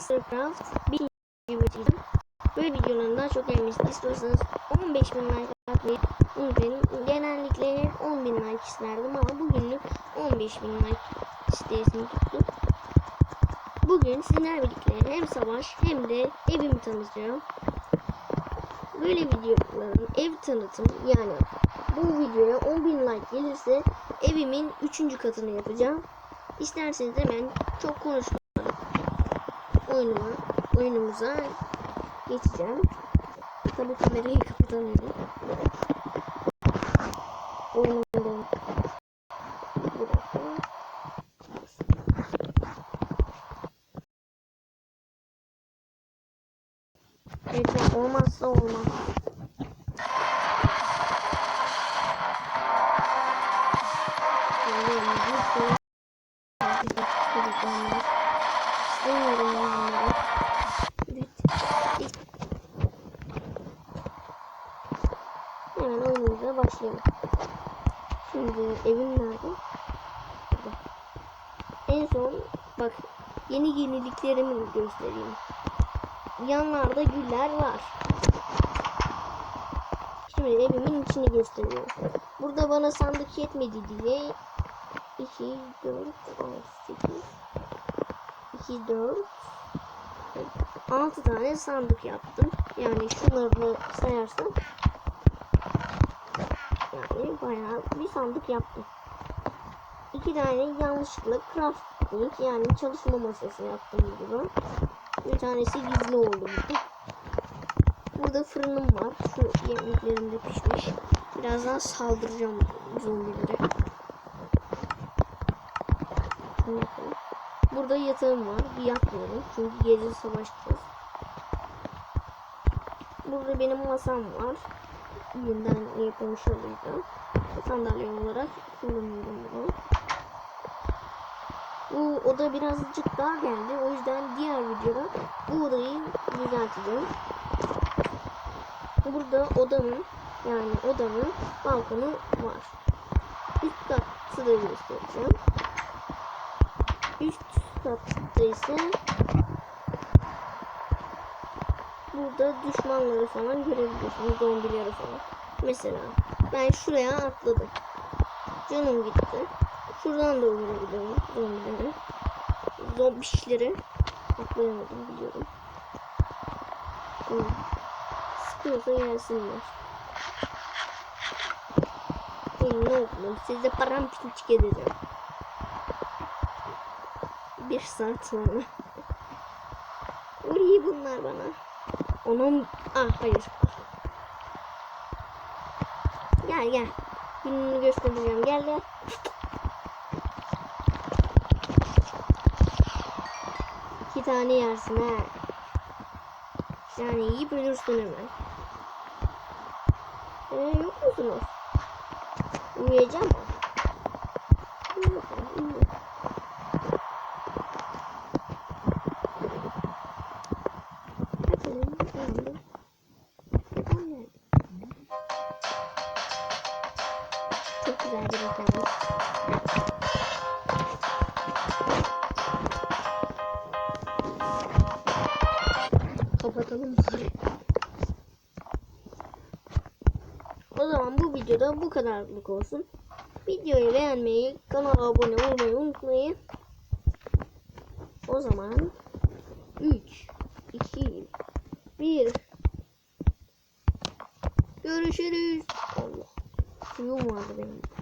Mastercraft bir video çektim. Böyle videoların daha çok gelmesini istiyorsanız 15 bin like atmayı unutmayın. Genellikle hep 10 bin like isterdim ama bugünlük 15 bin like isteğini tuttu. Bugün sizlerle birlikte hem savaş hem de evimi tanıtacağım. Böyle videoların ev tanıtım yani bu videoya 10 bin like gelirse evimin 3. katını yapacağım. İsterseniz hemen çok konuşmadan oyunuma, oyunumuza geçeceğim. Tabii kamerayı kapatamıyorum. Oyunumda bir dakika. Evet, olmazsa olmaz. Hemen oyunumuza başlayalım. Şimdi evim nerede? Burada. En son bak yeni yeniliklerimi göstereyim. Yanlarda güller var. Şimdi evimin içini gösteriyorum. Burada bana sandık yetmedi diye 2, 4, 6, 8, 2, 4, 6 tane sandık yaptım. Yani şunları sayarsam yani bayağı bir sandık yaptım. İki tane yanlışlıkla crafting yani çalışma masası yaptım burada. Bir tanesi gizli oldu burada. Burada fırınım var. Şu yemeklerim de pişmiş. Birazdan saldıracağım zombilere. Burada yatağım var. Bir yatmıyorum. Çünkü gece savaşacağız. Burada benim masam var. Yeniden yapılmış oluyor. Sandalye olarak kullanıyorum bunu. Bu oda birazcık daha geldi. O yüzden diğer videoda bu odayı düzelteceğim. Burada odamın yani odamın balkonu var. Üst katı da göstereceğim. Üst katta ise burada düşmanları falan görebiliyorsunuz. Zombileri falan. Mesela ben şuraya atladım. Canım gitti. Şuradan da vurabiliyorum zombileri. Zombişleri. Atlayamadım biliyorum. Sıkıyorsa gelsinler. Benim ne oğlum size param pinçik edeceğim. Bir saat sonra. Uy bunlar bana. Onun... Ah hayır. Gel gel. Gününü göstereceğim. Gel gel. İki tane yersin ha. Yani yiyip ölürsün hemen. Ee, yok musunuz? Uyuyacağım mı? Uyu Bir reklam. Kapatalım bari. O zaman bu videoda bu kadarlık olsun. Videoyu beğenmeyi, kanala abone olmayı unutmayın. O zaman 3, 2, 1 Görüşürüz. Allah. Suyum vardı benim.